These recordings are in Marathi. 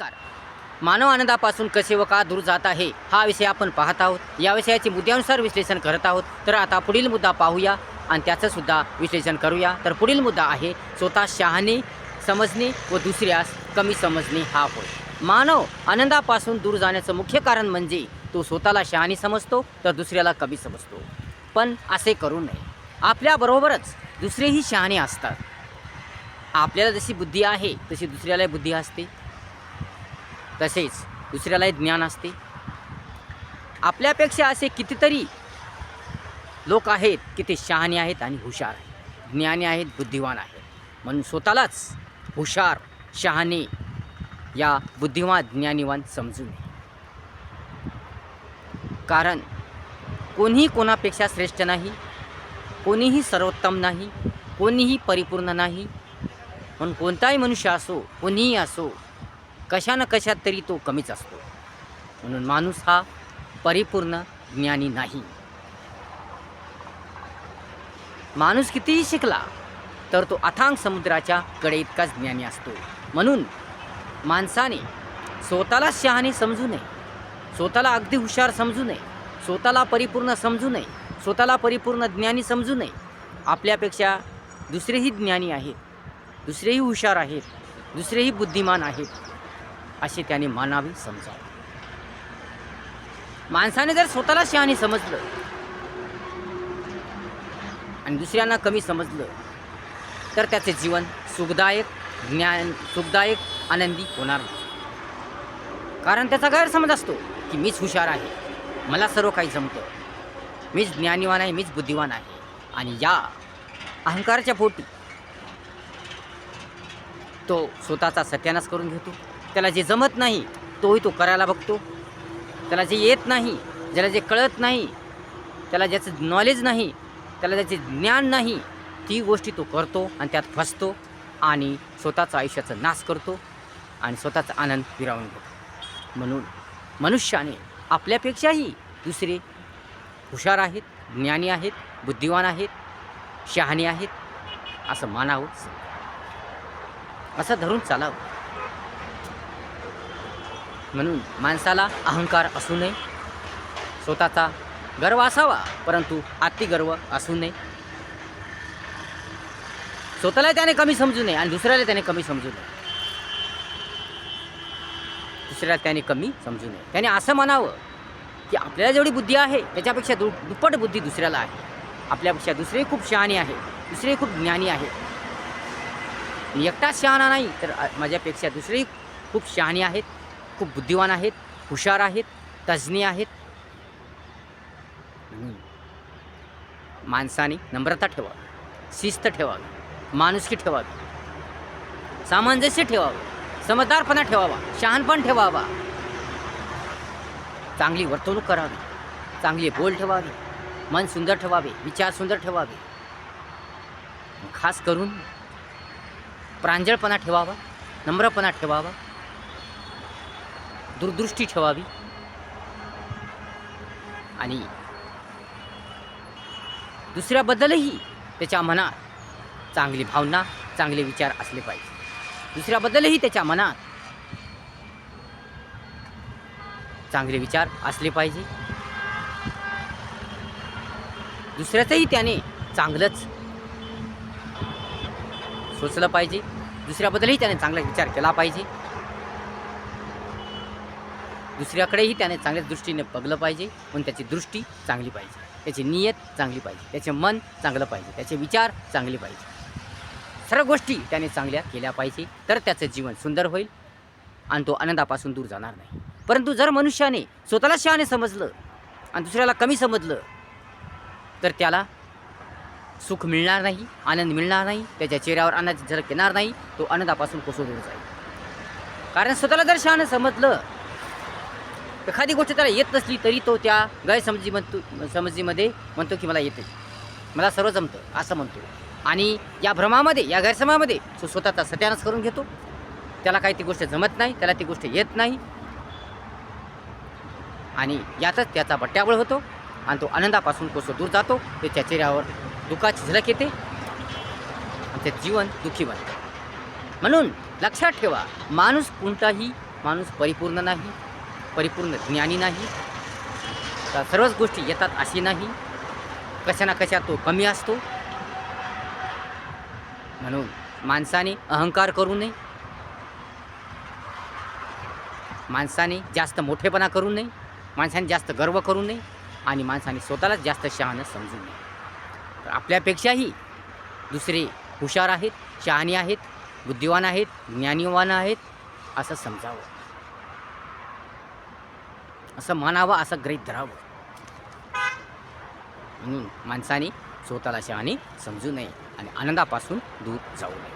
नमस्कार. मानव आनंदापासून कसे व का दूर जात आहे हा विषय आपण पाहत आहोत. या विषयाचे मुद्द्यानुसार विश्लेषण करत आहोत. तर आता पुढील मुद्दा पाहूया आणि त्याचं सुद्धा विश्लेषण करूया. तर पुढील मुद्दा आहे स्वतः शहाणे समजणे व दुसऱ्यास कमी समजणे हा होय. मानव आनंदापासून दूर जाण्याचं मुख्य कारण म्हणजे तो स्वतःला शहाणी समजतो तर दुसऱ्याला कमी समजतो. पण असे करू नये. आपल्याबरोबरच दुसरेही शहाणे असतात. आपल्याला जशी बुद्धी आहे तशी दुसऱ्यालाही बुद्धी असते. तसेच दुसऱ्यालाही ज्ञान असते. आपल्यापेक्षा असे कितीतरी लोक आहेत की ते शहाणे आहेत आणि हुशार आहेत. ज्ञानी आहेत बुद्धिवान आहेत. म्हणून स्वतःलाच हुशार शहाणे या बुद्धिवान ज्ञानीवान समजू नये. कारण कोणीही कोणापेक्षा श्रेष्ठ नाही कोणीही सर्वोत्तम नाही कोणीही परिपूर्ण नाही. म्हणून कोणताही मनुष्य असो कोणीही असो कशा ना कशात तरी तो कमीच असतो. म्हणून माणूस हा परिपूर्ण ज्ञानी नाही. माणूस कितीही शिकला तर तो अथांग समुद्राच्या कडे इतकाच ज्ञानी असतो. म्हणून माणसाने स्वतःला शहाणे समजू नये स्वतःला अगदी हुशार समजू नये स्वतःला परिपूर्ण समजू नये स्वतःला परिपूर्ण ज्ञानी समजू नये. आपल्यापेक्षा दुसरेही ज्ञानी आहेत दुसरेही हुशार आहेत दुसरेही बुद्धिमान आहेत. अशी त्याने मानावी समजावी. माणसाने जर स्वतःला शहाणी समजलं आणि दुसऱ्यांना कमी समजलं तर त्याचे जीवन सुखदायक ज्ञान सुखदायक आनंदी होणार नाही. कारण त्याचा गैरसमज असतो की मीच हुशार आहे मला सर्व काही जमतं. मीच ज्ञानीवान आहे मीच बुद्धिवान आहे. आणि या अहंकाराच्या पोटी तो स्वतःचा सत्यानाश करून घेतो. त्याला जे जमत नाही तोही तो करायला बघतो. त्याला जे येत नाही ज्याला जे कळत नाही त्याला ज्याचं नॉलेज नाही त्याला ज्याचे ज्ञान नाही ती गोष्टी तो करतो आणि त्यात फसतो आणि स्वतःचा आयुष्याचा नाश करतो आणि स्वतःचा आनंद विरावून घेतो. म्हणून मनुष्याने आपल्यापेक्षाही दुसरे हुशार आहेत ज्ञानी आहेत बुद्धिवान आहेत शहाणे आहेत असं मानावं. असं धरून चालावं. म्हणून माणसाला अहंकार असू नये. स्वतःचा गर्व असावा परंतु अतिगर्व असू नये. स्वतःला त्याने कमी समजू नये आणि दुसऱ्याला त्याने कमी समजू नये. दुसऱ्याला त्याने कमी समजू नये. त्याने असं म्हणावं की आपल्याला जेवढी बुद्धी आहे त्याच्यापेक्षा दु दुप्पट बुद्धी दुसऱ्याला आहे. आपल्यापेक्षा दुसरे खूप शहाणी आहे दुसरे खूप ज्ञानी आहे. एकटाच शहाणा नाही तर माझ्यापेक्षा दुसरेही खूप शहाणी आहेत. खूप बुद्धिवान आहेत हुशार आहेत तज्ज्ञ आहेत. माणसाने नम्रता ठेवावी शिस्त ठेवावी माणुसकी ठेवावी सामंजस्य ठेवावं समजदारपणा ठेवावा शहाणपण ठेवावा. चांगली वर्तवणूक करावी चांगली बोल ठेवावी मन सुंदर ठेवावे विचार सुंदर ठेवावे. खास करून प्रांजळपणा ठेवावा नम्रपणा ठेवावा. दूरदृष्टी ठेवावी. आणि दुसऱ्याबद्दलही त्याच्या मनात चांगली भावना चांगले विचार असले पाहिजे. दुसऱ्याबद्दलही त्याच्या मनात चांगले विचार असले पाहिजे. दुसऱ्याचंही त्याने चांगलंच सोचलं पाहिजे. दुसऱ्याबद्दलही त्याने चांगला विचार केला पाहिजे. दुसऱ्याकडेही त्याने चांगल्या दृष्टीने बघलं पाहिजे पण त्याची दृष्टी चांगली पाहिजे. त्याची नियत चांगली पाहिजे. त्याचे मन चांगलं पाहिजे. त्याचे विचार चांगले पाहिजे. सर्व गोष्टी त्याने चांगल्या केल्या पाहिजे तर त्याचं जीवन सुंदर होईल आणि तो आनंदापासून दूर जाणार नाही. परंतु जर मनुष्याने स्वतःला शहाणे समजलं आणि दुसऱ्याला कमी समजलं तर त्याला सुख मिळणार नाही आनंद मिळणार नाही त्याच्या चेहऱ्यावर आनंदाची झलक येणार नाही तो आनंदापासून कोसळून जाईल. कारण स्वतःला जर शहाणं समजलं एखादी गोष्ट त्याला येत नसली तरी तो त्या गैरसमजी म्हणतो समजीमध्ये म्हणतो की मला येते मला सर्व जमतं असं म्हणतो. आणि या भ्रमामध्ये या गैरसमामध्ये तो स्वतःचा सत्यानाश करून घेतो. त्याला काही ती गोष्ट जमत नाही त्याला ती गोष्ट येत नाही. आणि यातच त्याचा बट्ट्याबळ होतो आणि तो आनंदापासून कोसो दूर जातो. ते त्या चेहऱ्यावर दुःखाची झलक येते. आणि ते जीवन दुःखी बनतं. म्हणून लक्षात ठेवा माणूस कोणताही माणूस परिपूर्ण नाही. परिपूर्ण ज्ञानी नाही. तर सर्वच गोष्टी येतात अशी नाही. कशा ना कशा तो कमी असतो. म्हणून माणसाने अहंकार करू नये. माणसाने जास्त मोठेपणा करू नये. माणसाने जास्त गर्व करू नये. आणि माणसाने स्वतःलाच जास्त शहाणं समजू नये. तर आपल्यापेक्षाही दुसरे हुशार आहेत शहाणे आहेत बुद्धिवान आहेत ज्ञानीवान आहेत असं समजावं. असं मानावं असं ग्रहित धरावं. म्हणून माणसाने स्वतःला शहाणी समजू नये आणि आनंदापासून दूर जाऊ नये.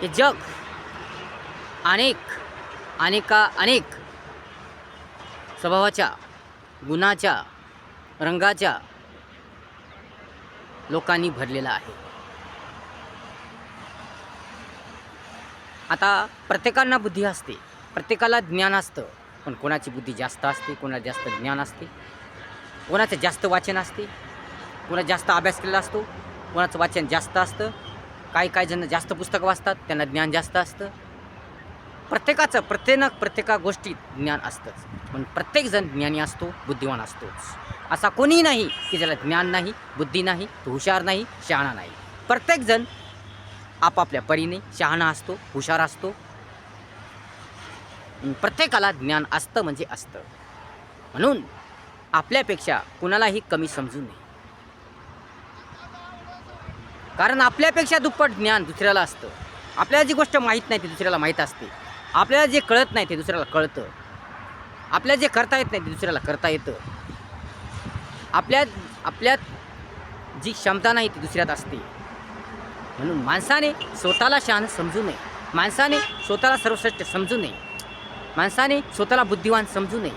हे जग अनेक अनेका अनेक स्वभावाच्या गुणाच्या रंगाच्या लोकांनी भरलेला आहे. आता प्रत्येकांना बुद्धी असते. प्रत्येकाला ज्ञान असतं. पण कोणाची बुद्धी जास्त असते? कोणाला जास्त ज्ञान असते? कोणाचं जास्त वाचन असते? कोणा जास्त अभ्यास केलेला असतो? कोणाचं वाचन जास्त असतं? काही काही जण जास्त पुस्तकं वाचतात. त्यांना ज्ञान जास्त असतं. प्रत्येकाचं प्रत्येक प्रत्येका गोष्टीत ज्ञान असतंच. पण प्रत्येकजण ज्ञानी असतो बुद्धिवान असतोच. असा कोणीही नाही की ज्याला ज्ञान नाही बुद्धी नाही तो हुशार नाही शहाणा नाही. प्रत्येकजण आपापल्या परीने शहाणा असतो हुशार असतो. प्रत्येकाला ज्ञान असतं म्हणजे असतं. म्हणून आपल्यापेक्षा कुणालाही कमी समजू नये. कारण आपल्यापेक्षा दुप्पट ज्ञान दुसऱ्याला असतं. आपल्याला जी गोष्ट माहीत नाही ती दुसऱ्याला माहीत असते. आपल्याला जे कळत नाही ते दुसऱ्याला कळतं. आपल्याला जे करता येत नाही ते दुसऱ्याला करता येतं. आपल्या आपल्यात जी क्षमता नाही ती दुसऱ्यात असते. म्हणून माणसाने स्वतःला शहाण समजू नये. माणसाने स्वतःला सर्वश्रेष्ठ समजू नये. माणसाने स्वतःला बुद्धिवान समजू नये.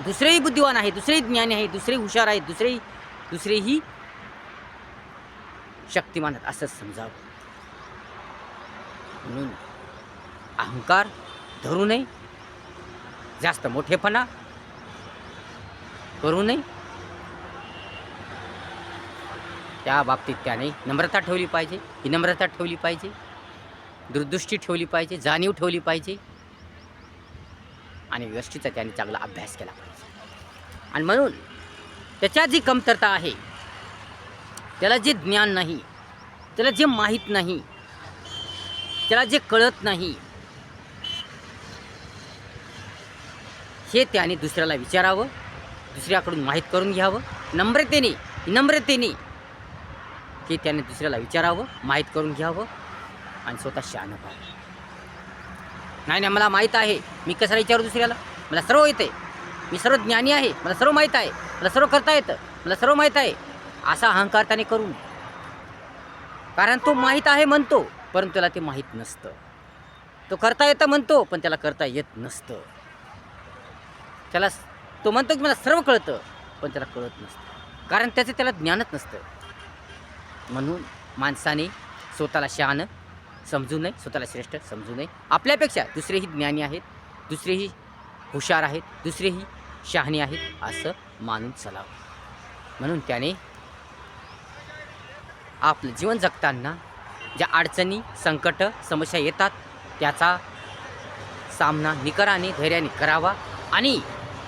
दुसरेही बुद्धिवान आहे दुसरेही ज्ञानी आहे दुसरे हुशार आहेत दुसरेही दुसरेही शक्तिमान आहेत असंच समजावं. म्हणून अहंकार धरू नये. जास्त मोठेपणा करू नये. त्या बाबतीत त्याने नम्रता ठेवली पाहिजे विनम्रता ठेवली पाहिजे दूरदृष्टी ठेवली पाहिजे जाणीव ठेवली पाहिजे आणि गोष्टीचा त्याने चांगला अभ्यास केला पाहिजे. आणि म्हणून त्याच्यात जी कमतरता आहे त्याला जे ज्ञान नाही त्याला जे माहीत नाही त्याला जे कळत नाही हे त्याने दुसऱ्याला विचारावं दुसऱ्याकडून माहीत करून घ्यावं. नम्रतेने विनम्रतेने की त्याने दुसऱ्याला विचारावं माहीत करून घ्यावं आणि स्वतः शहाणं व्हावं. नाही नाही मला माहीत आहे. मी कशाला विचारू दुसऱ्याला? मला सर्व येते मी सर्व ज्ञानी आहे. मला सर्व माहीत आहे. मला सर्व करता येतं. मला सर्व माहीत आहे. असा अहंकार त्याने करू कारण तो माहीत आहे म्हणतो परंतु त्याला ते माहीत नसतं. तो करता येतं म्हणतो पण त्याला करता येत नसतं. त्याला तो म्हणतो की मला सर्व कळतं पण त्याला कळत नसतं. कारण त्याचं त्याला ज्ञानच नसतं. म्हणून माणसाने स्वतःला शहाणं समजू नये स्वतःला श्रेष्ठ समजू नये. आपल्यापेक्षा दुसरेही ज्ञानी आहेत दुसरेही हुशार आहेत दुसरेही शहाणे आहेत असं मानून चलावं. म्हणून त्याने आपलं जीवन जगताना ज्या अडचणी संकट समस्या येतात त्याचा सामना निकराने धैर्याने करावा आणि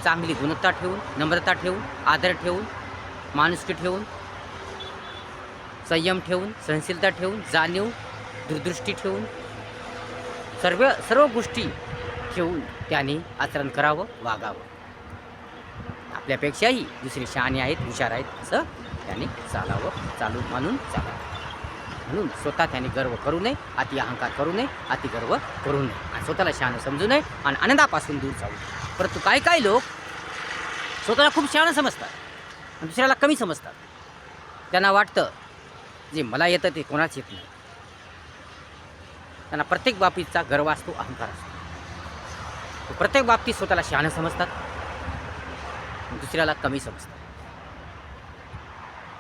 चांगली गुणवत्ता ठेवून नम्रता ठेवून आदर ठेवून माणुसकी ठेवून संयम ठेवून सहनशीलता ठेवून जाणीव दूरदृष्टी ठेवून सर्व सर्व गोष्टी ठेवून त्याने आचरण करावं वागावं. आपल्यापेक्षाही दुसरे शहाणे आहेत हुशार आहेत असं त्याने चालावं चालू मानून चालावं. म्हणून स्वतः त्याने गर्व करू नये अति अहंकार करू नये अति गर्व करू नये. आणि स्वतःला शहाणं समजू नये आणि आनंदापासून दूर जाऊ नये. परंतु काय काय लोक स्वतःला खूप शहाणं समजतात आणि दुसऱ्याला कमी समजतात. त्यांना वाटतं जे मला येतं ते कोणाच येत नाही. त्यांना प्रत्येक बाबतीचा गर्व असतो अहंकार असतो. प्रत्येक बाबतीत स्वतःला शहाणं समजतात दुसऱ्याला कमी समजतात.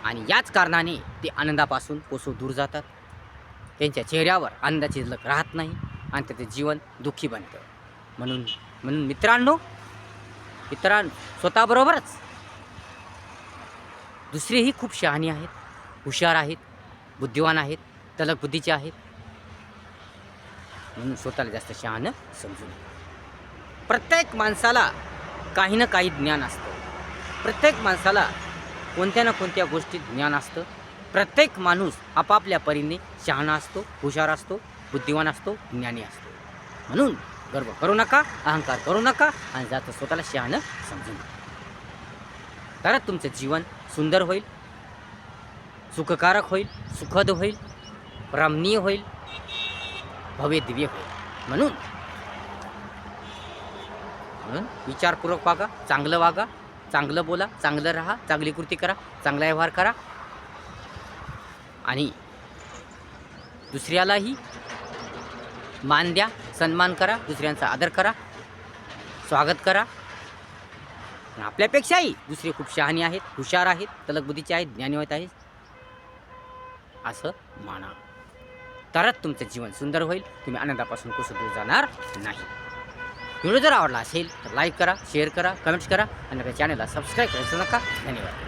आणि याच कारणाने ते आनंदापासून कोसो दूर जातात. त्यांच्या चेहऱ्यावर आनंदाची झलक राहत नाही आणि त्याचं जीवन दुःखी बनतं. म्हणून म्हणून मित्रांनो इतरां स्वतःबरोबरच दुसरेही खूप शहाणी आहेत हुशार आहेत बुद्धिवान आहेत तलक बुद्धीचे आहेत. म्हणून स्वतःला जास्त शहाणं समजू नये प्रत्येक माणसाला काही ना काही ज्ञान असतं. प्रत्येक माणसाला कोणत्या ना कोणत्या गोष्टीत ज्ञान असतं. प्रत्येक माणूस आपापल्या परीने शहाणा असतो हुशार असतो बुद्धिवान असतो ज्ञानी असतो. म्हणून गर्व करू नका अहंकार करू नका आणि जातं स्वतःला शहाणं समजू नका. तरच तुमचं जीवन सुंदर होईल सुखकारक होईल सुखद होईल रमणीय होईल भव्य दिव्य होईल. म्हणून म्हणून विचारपूर्वक वागा चांगलं वागा चांगलं बोला चांगलं राहा चांगली कृती करा चांगला व्यवहार करा. आणि दुसऱ्यालाही मान द्या सन्मान करा दुसऱ्यांचा आदर करा स्वागत करा. आपल्यापेक्षाही दुसरे खूप शहाणी आहेत हुशार आहेत तलकबुद्धीचे आहेत ज्ञानीवत आहेत असं माना. तरच तुमचं जीवन सुंदर होईल. तुम्ही आनंदापासून कुसं दूर जाणार नाही. व्हिडिओ जर आवडला असेल तर लाईक करा शेअर करा कमेंट्स करा आणि आपल्या चॅनलला सबस्क्राईब करायचं नका. धन्यवाद.